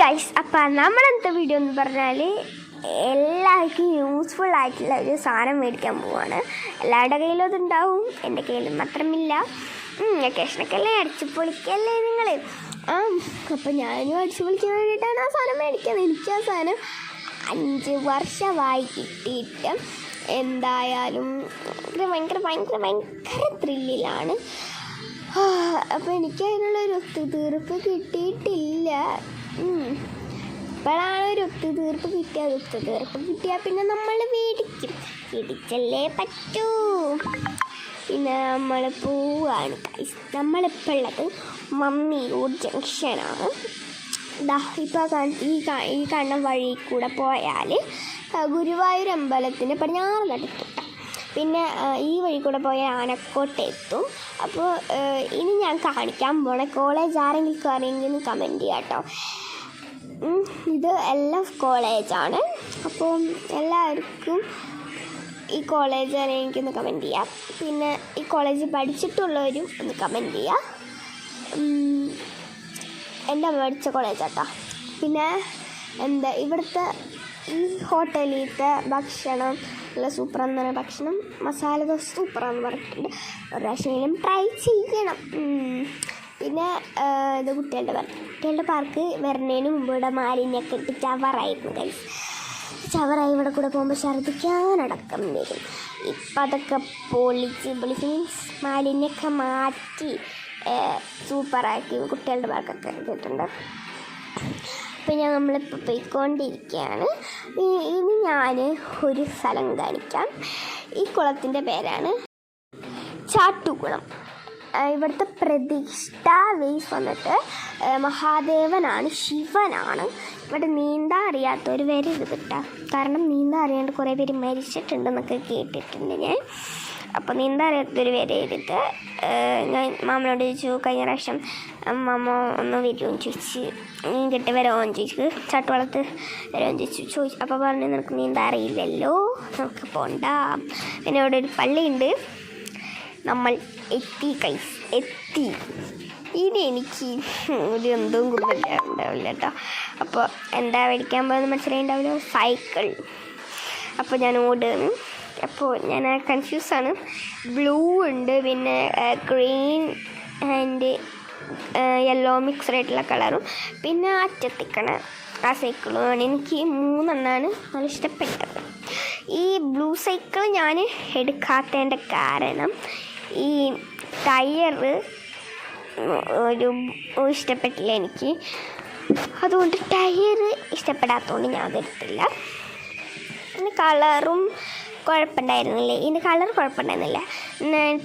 Guys അപ്പോൾ നമ്മളെന്താ video എന്ന് പറഞ്ഞാൽ എല്ലാവർക്കും യൂസ്ഫുൾ ആയിട്ടുള്ള ഒരു സാധനം മേടിക്കാൻ പോവാണ്. എല്ലാവരുടെ കയ്യിലും അതുണ്ടാവും എന്റെ കയ്യിലും മാത്രമില്ല. വെക്കേഷനൊക്കെ അല്ലേ? അടിച്ചു പൊളിക്കല്ലേ നിങ്ങൾ ആ അപ്പം ഞാനും അടിച്ചു പൊളിക്കാൻ വേണ്ടിയിട്ടാണ് ആ സാധനം മേടിക്കുന്നത്. എനിക്ക് ആ സാധനം അഞ്ച് വർഷമായി കിട്ടിയിട്ട് എന്തായാലും ഭയങ്കര ഭയങ്കര ഭയങ്കര ത്രില്ലിലാണ് അപ്പോൾ എനിക്ക് അതിനുള്ളൊരു ഒത്തുതീർപ്പ് കിട്ടിയിട്ടില്ല. ഇപ്പോഴാണ് ഒരു ഒത്തുതീർപ്പ് കിട്ടിയത്. ഒത്തുതീർപ്പ് കിട്ടിയാൽ പിന്നെ നമ്മൾ വേടിക്കും വേടിച്ചല്ലേ പറ്റൂ. പിന്നെ നമ്മൾ പോവുകയാണ് നമ്മളിപ്പോഴുള്ളത് ഉള്ളത് മമ്മിയൂർ ജംഗ്ഷനാണ് ദാ ഇപ്പോൾ ഈ ഈ കാണുന്ന വഴി കൂടെ പോയാൽ ഗുരുവായൂർ അമ്പലത്തിന്റെ പടിഞ്ഞാറ് നടത്തും പിന്നെ ഈ വഴി കൂടെ പോയാൽ ആനക്കോട്ട എത്തും അപ്പോൾ ഇനി ഞാൻ കാണിക്കാൻ പോണേ കോളേജ് ആരെങ്കിലും കയറിയെങ്കിൽ കമന്റ് ചെയ്യാം കേട്ടോ ഇത് എല്ലാം കോളേജാണ്. അപ്പോൾ എല്ലാവർക്കും ഈ കോളേജ് എനിക്കൊന്ന് കമന്റ് ചെയ്യാം. പിന്നെ ഈ കോളേജിൽ പഠിച്ചിട്ടുള്ളവരും ഒന്ന് കമന്റ് ചെയ്യാം. എന്റെ അമ്മ പഠിച്ച കോളേജാട്ടോ. പിന്നെ എന്താ ഇവിടുത്തെ ഈ ഹോട്ടലിലത്തെ ഭക്ഷണം നല്ല സൂപ്പറാന്ന് പറയുന്ന ഭക്ഷണം മസാല ദോശ സൂപ്പറാന്ന് പറഞ്ഞിട്ടുണ്ട്. ഒരു പ്രാവശ്യമെങ്കിലും ട്രൈ ചെയ്യണം. പിന്നെ ഇത് കുട്ടികളുടെ പാർക്ക് കുട്ടികളുടെ പാർക്ക് വരുന്നതിന് മുമ്പ് ഇവിടെ മാലിന്യൊക്കെ ഇട്ട് ചവറായിരുന്നു കൈസ് ചവറായി ഇവിടെ കൂടെ പോകുമ്പോൾ ഛർദ്ദിക്കാനടക്കം വരും. ഇപ്പം അതൊക്കെ പൊളിച്ച് പൊളിച്ച് മീൻസ് മാലിന്യൊക്കെ മാറ്റി സൂപ്പറാക്കി കുട്ടികളുടെ പാർക്കൊക്കെ അപ്പം ഞാൻ നമ്മളിപ്പോൾ പോയിക്കൊണ്ടിരിക്കുകയാണ് ഇനി ഞാൻ ഒരു സ്ഥലം കാണിക്കാം. ഈ കുളത്തിന്റെ പേരാണ് ചാട്ടുകുളം. ഇവിടുത്തെ പ്രതിഷ്ഠ വേസ് വന്നിട്ട് മഹാദേവനാണ് ശിവനാണ്. ഇവിടെ നീന്താൻ അറിയാത്തവർ വരരുത് കേട്ടോ കാരണം നീന്താൻ അറിയാണ്ട് കുറേ പേര് മരിച്ചിട്ടുണ്ടെന്നൊക്കെ കേട്ടിട്ടുണ്ട് ഞാൻ. അപ്പോൾ നീന്താൻ അറിയാത്തവർ വരരുത്. ആ, ഞാൻ മാമനോട് ചോദിച്ചു കഴിഞ്ഞ പ്രാവശ്യം മാമ ഒന്ന് വരുമോ ചോദിച്ച് കിട്ടി വരുമോ ചോദിച്ചു ചട്ടുവളത്ത് വരുമോ ചോദിച്ചു ചോദിച്ചു അപ്പോൾ പറഞ്ഞു നിനക്ക് നീന്താൻ അറിയില്ലല്ലോ നമുക്ക് പോണ്ട. പിന്നെ ഇവിടെ ഒരു പള്ളിയുണ്ട്. നമ്മൾ എത്തി കൈസ് എത്തി. ഇനി എനിക്ക് ഒരു എന്തും കുറില്ല ഉണ്ടാവില്ല കേട്ടോ. അപ്പോൾ എന്താ മേടിക്കാൻ പോകുന്നത് മനസ്സിലായിണ്ടാവില്ല സൈക്കിൾ അപ്പോൾ ഞാൻ ഓടുകയാണ് അപ്പോൾ ഞാൻ കൺഫ്യൂസാണ് ബ്ലൂ ഉണ്ട് പിന്നെ ഗ്രീൻ ആൻഡ് യെല്ലോ മിക്സ്ഡ് ആയിട്ടുള്ള കളറും പിന്നെ അറ്റത്തിക്കണ ആ സൈക്കിളുമാണ് എനിക്ക് മൂന്നെണ്ണാണ് നല്ല ഇഷ്ടപ്പെട്ടത്. ഈ ബ്ലൂ സൈക്കിൾ ഞാൻ എടുക്കാത്തതിന്റെ കാരണം ഈ ടയർ ഒരു ഇഷ്ടപ്പെട്ടില്ല എനിക്ക്. അതുകൊണ്ട് ടയർ ഇഷ്ടപ്പെടാത്തതുകൊണ്ട് ഞാൻ അതെടുത്തില്ല പിന്നെ കളറും കുഴപ്പമുണ്ടായിരുന്നില്ല. ഇതിന്റെ കളർ കുഴപ്പമുണ്ടായിരുന്നില്ല.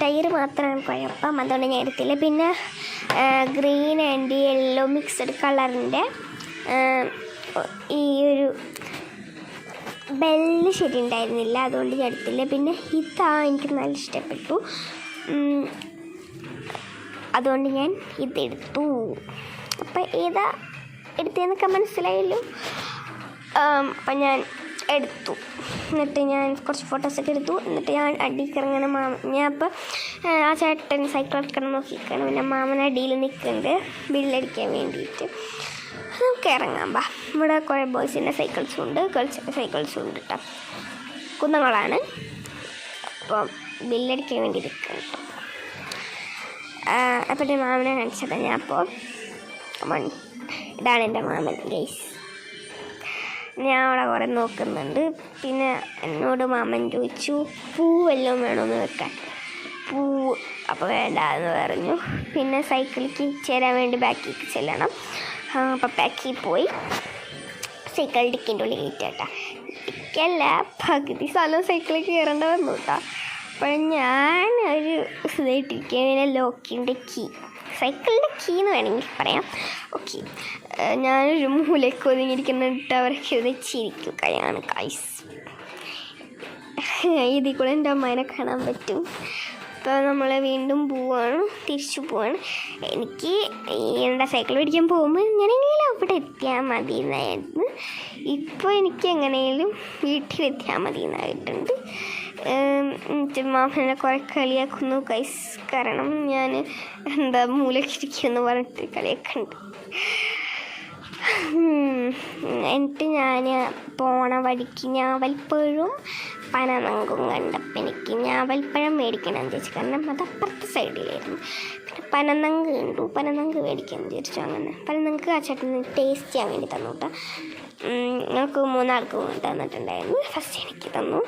ടയർ മാത്രമാണ് കുഴപ്പം. അതുകൊണ്ട് ഞാൻ എടുത്തില്ല. പിന്നെ ഗ്രീൻ ആൻഡ് യെല്ലോ മിക്സഡ് കളറിന്റെ ഈ ഒരു ബെല്ല് ശരി ഉണ്ടായിരുന്നില്ല അതുകൊണ്ട് ഞാൻ എടുത്തില്ല. പിന്നെ ഇതാ എനിക്ക് നല്ല ഇഷ്ടപ്പെട്ടു. അതുകൊണ്ട് ഞാൻ ഇതെടുത്തു. അപ്പം ഏതാ എടുത്തതെന്നൊക്കെ മനസ്സിലായല്ലോ? അപ്പം ഞാൻ എടുത്തു. എന്നിട്ട് ഞാൻ കുറച്ച് ഫോട്ടോസൊക്കെ എടുത്തു. എന്നിട്ട് ഞാൻ അടിയിൽ ഇറങ്ങണ മാമൻ ഞാൻ അപ്പം ആ ചേട്ടൻ സൈക്കിൾ എടുക്കണം നോക്കിക്കണം പിന്നെ മാമൻ അടിയിൽ നിൽക്കുന്നുണ്ട്. ബില്ലടിക്കാൻ വേണ്ടിയിട്ട്. നമുക്ക് ഇറങ്ങാം ബാ. ഇവിടെ കുറേ ബോയ്സിന്റെ സൈക്കിൾസും ഉണ്ട്. ഗേൾസിന്റെ സൈക്കിൾസും ഉണ്ട് കേട്ടോ കുന്നങ്ങളാണ് അപ്പം ബില്ലടിക്കാൻ വേണ്ടി ഇരിക്കും അപ്പോൾ എന്റെ മാമനെ കാണിച്ചത്. ഞാൻ അപ്പോൾ മൺ ഇതാണ് എന്റെ മാമൻ ഗൈസ്. ഞാൻ അവിടെ കുറേ നോക്കുന്നുണ്ട്. പിന്നെ എന്നോട് മാമൻ ചോദിച്ചു പൂ വല്ലതും വേണമെന്ന് വെക്കാൻ? പൂ അപ്പോൾ വേണ്ട എന്ന് പറഞ്ഞു. പിന്നെ സൈക്കിളിലേക്ക് ചേരാൻ വേണ്ടി ബാക്കിലേക്ക് ചെല്ലണം. അപ്പോൾ ബാക്കിൽ പോയി. സൈക്കിൾ ഡിക്കിന്റെ ഉള്ളിൽ കയറ്റാട്ടാ ഡിക്കല്ല പകുതി സ്ഥലം സൈക്കിളിൽ കയറേണ്ട വന്നു കേട്ടോ. അപ്പോൾ ഞാൻ ഒരു ഇതായിട്ടിരിക്കുക പിന്നെ ലോക്കിന്റെ കീ. സൈക്കിളിന്റെ കീ എന്ന് വേണമെങ്കിൽ പറയാം. ഓക്കെ. ഞാനൊരു മൂലയ്ക്ക് ഒതുങ്ങിയിരിക്കുന്നിട്ട് അവരൊക്കെ വെച്ചിരിക്കുകയാണ് കൈസ് ഇതിൽ കൂടെ എന്റെ അമ്മേനെ കാണാൻ പറ്റും. അപ്പോൾ നമ്മൾ വീണ്ടും പോവാണ്. തിരിച്ചു പോവാണ്. എനിക്ക് എന്താ സൈക്കിൾ പിടിക്കാൻ പോകുമ്പോൾ എങ്ങനെയെങ്കിലും അവിടെ എത്തിയാൽ മതി എന്നായിരുന്നു ഇപ്പോൾ എനിക്ക് എങ്ങനെയും വീട്ടിലെത്തിയാൽ മതി എന്നായിട്ടുണ്ട് മാമനെ കുറേ കളിയാക്കുന്നു. കൈസ് കാരണം ഞാൻ എന്താ മൂലക്കിരിക്കുമെന്ന് പറഞ്ഞിട്ട് കളിയാക്കുന്നുണ്ട് എന്നിട്ട് ഞാൻ പോണ വഴിക്ക് ഞാവൽപ്പഴവും പനനങ്കും കണ്ടപ്പോൾ എനിക്ക് ഞാവൽപ്പഴം മേടിക്കണം ചോദിച്ചു. കാരണം അത് അപ്പുറത്തെ സൈഡിലായിരുന്നു. പിന്നെ പനനങ്ക് കണ്ടു. പനനങ്ക് മേടിക്കാൻ വിചാരിച്ചു അങ്ങനെ. പനനങ്ക് ആ ചേട്ടൻ ടേസ്റ്റ് ചെയ്യാൻ വേണ്ടി തന്നു കേട്ടോ. ഞങ്ങൾക്ക് മൂന്നാൾക്ക് തന്നിട്ടുണ്ടായിരുന്നു. ഫസ്റ്റ് എനിക്ക് തന്നു.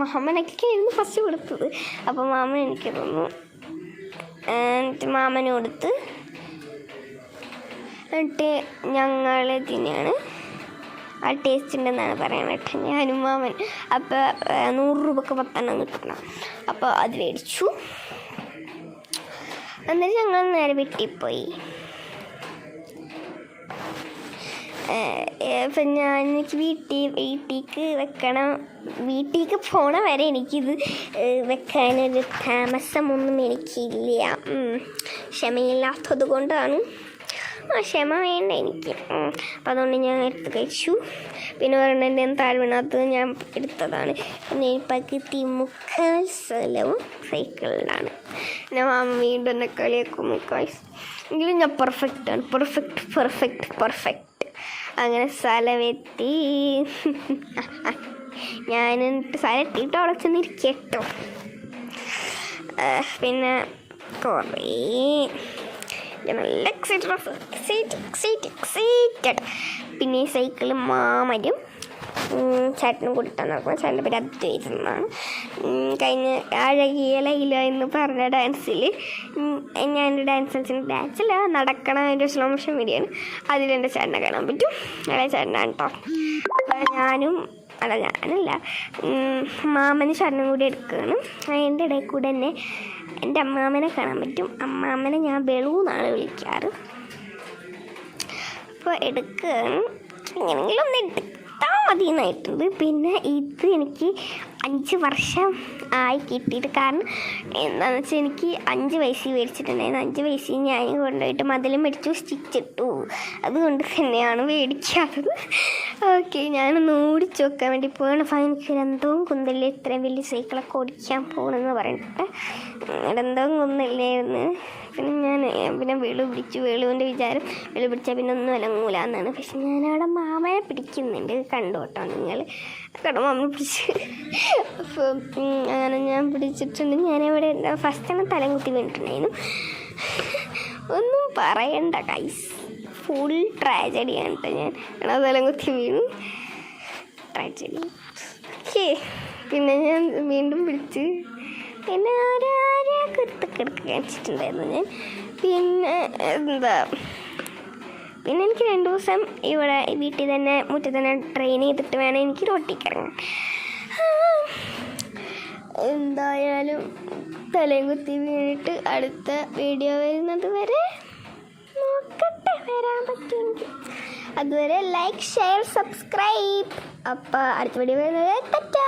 മാമനൊക്കെയായിരുന്നു ഫസ്റ്റ് കൊടുത്തത്. അപ്പോൾ മാമൻ എനിക്ക് തന്നു. എന്നിട്ട് മാമന് കൊടുത്ത് എന്നിട്ട് ഞങ്ങൾ ഇതിനാണ് ആ ടേസ്റ്റ് ഉണ്ടെന്നാണ് പറയുന്നത് കേട്ടോ. ഞാനും മാമൻ. അപ്പോൾ നൂറ് രൂപക്ക് പത്തെണ്ണം കിട്ടണം. അപ്പോൾ അത് മേടിച്ചു. എന്നിട്ട് ഞങ്ങൾ നേരെ വീട്ടിൽ പോയി. ഇപ്പം ഞാൻ എനിക്ക് വീട്ടിൽ വീട്ടിലേക്ക് വെക്കണം. വീട്ടിലേക്ക് പോണ വരെ എനിക്കിത് വെക്കാനൊരു താമസമൊന്നും എനിക്കില്ല. ക്ഷമയില്ലാത്തത് കൊണ്ടാണ് ആ ക്ഷമ വേണ്ട എനിക്ക്. അപ്പം അതുകൊണ്ട് ഞാൻ എടുത്ത് കഴിച്ചു. പിന്നെ ഒരെണ്ണം താഴെ വീണത് ഞാൻ എടുത്തതാണ്. പിന്നെ ഇപ്പം മുക്കാൽ സ്ഥലവും സൈക്കിളിലാണ്. പിന്നെ മാമ വീണ്ടും എന്നെ കളിയാക്കും മുക്കാൽ. എങ്കിലും ഞാൻ പെർഫെക്റ്റ് ആണ്. പെർഫെക്റ്റ് പെർഫെക്റ്റ് പെർഫെക്റ്റ് അങ്ങനെ സ്ഥലമെത്തി ഞാൻ എന്നിട്ട് സ്ഥലം എത്തിയിട്ട് അവിടെ ചെന്നിരിക്കട്ടോ പിന്നെ കുറേ. നല്ല എക്സൈറ്റഡ് എക്സൈറ്റ് എക്സൈറ്റ് എക്സൈറ്റഡ് പിന്നെ സൈക്കിൾ മാമരും ചേട്ടനും കൂടി തന്നിരിക്കും ചേട്ടന്റെ പേര് അദ്വൈതം എന്നാണ് കഴിഞ്ഞ അഴകിയലയില എന്ന് പറഞ്ഞ ഡാൻസിൽ ഞാൻ ഡാൻസ് കളിച്ചിട്ട് ഡാൻസില്ല നടക്കണ ഒരു സ്ലോ മോഷൻ വീഡിയോ ആണ്. അതിലെന്റെ ചേട്ടനെ കാണാൻ പറ്റും. അതെ ചേട്ടനാണ് കേട്ടോ അപ്പോൾ ഞാനും അല്ല ഞാനല്ല മാമനും ചേട്ടനും കൂടി എടുക്കുകയാണ് അതിന്റെ ഇടയിൽ കൂടെ തന്നെ എന്റെ അമ്മാമനെ കാണാൻ പറ്റും. അമ്മാമനെ ഞാൻ വെളു വിളിക്കാറ്. അപ്പോൾ എടുക്കുകയാണ് എങ്ങനെയെങ്കിലും ഒന്ന് എടുത്താൽ മതി എന്നായിട്ടുണ്ട് പിന്നെ ഇത് എനിക്ക് അഞ്ച് വർഷം ആയി കിട്ടിയിട്ട് കാരണം എന്താണെന്ന് വെച്ചാൽ എനിക്ക് അഞ്ച് വയസ്സിൽ മേടിച്ചിട്ടുണ്ടായിരുന്നു. അഞ്ച് വയസ്സിൽ ഞാൻ കൊണ്ടുപോയിട്ട് മതിലും മേടിച്ചു സ്റ്റിച്ചിട്ടു അതുകൊണ്ട് തന്നെയാണ് മേടിക്കാത്തത്. ഓക്കെ ഞാനൊന്ന് ഓടിച്ചു നോക്കാൻ വേണ്ടി പോകണം അപ്പോൾ എനിക്ക് കുന്തലിൽ ഇത്രയും വലിയ സൈക്കിളൊക്കെ ഓടിക്കാൻ പോകണമെന്ന് പറഞ്ഞിട്ട് എന്തോം കുന്നില്ലായിരുന്നു പിന്നെ ഞാൻ പിന്നെ വെളു പിടിച്ചു. വെളുവിന്റെ വിചാരം വെളു പിടിച്ചാൽ പിന്നെ ഒന്നും അലങ്ങൂല എന്നാണ്. പക്ഷെ ഞാനവിടെ മാമനെ പിടിക്കുന്നുണ്ട്. കണ്ടു കേട്ടോ നിങ്ങൾ. കണ്ടോ മമ്മി പിടിച്ച് അപ്പോൾ അങ്ങനെ ഞാൻ പിടിച്ചിട്ടുണ്ട്. ഞാനിവിടെ ഫസ്റ്റ് തന്നെ തലം കുത്തി വീണിട്ടുണ്ടായിരുന്നു ഒന്നും പറയണ്ട കൈസ് ഫുൾ ട്രാജഡിയാണ് കേട്ടോ ഞാൻ. എടാ തലം കുത്തി വീണു. ട്രാജഡി ഓക്കേ പിന്നെ ഞാൻ വീണ്ടും പിടിച്ച് പിന്നെ ആരാരെ കുരുത്തക്കെടുക്ക് കാണിച്ചിട്ടുണ്ടായിരുന്നു ഞാൻ. പിന്നെ എന്താ പിന്നെ എനിക്ക് രണ്ട് ദിവസം ഇവിടെ വീട്ടിൽ തന്നെ മുറ്റത്ത് തന്നെ ട്രെയിൻ ചെയ്തിട്ട് വേണം എനിക്ക് റോട്ടിക്ക് ഇറങ്ങാൻ. എന്തായാലും തലയും കുത്തി വീണിട്ട് അടുത്ത വീഡിയോ വരുന്നത് വരെ നോക്കട്ടെ വരാൻ പറ്റുമെങ്കിൽ. അതുവരെ ലൈക്ക് ഷെയർ സബ്സ്ക്രൈബ് അപ്പോൾ അടുത്ത വീഡിയോ വരുന്നത് ടാറ്റാ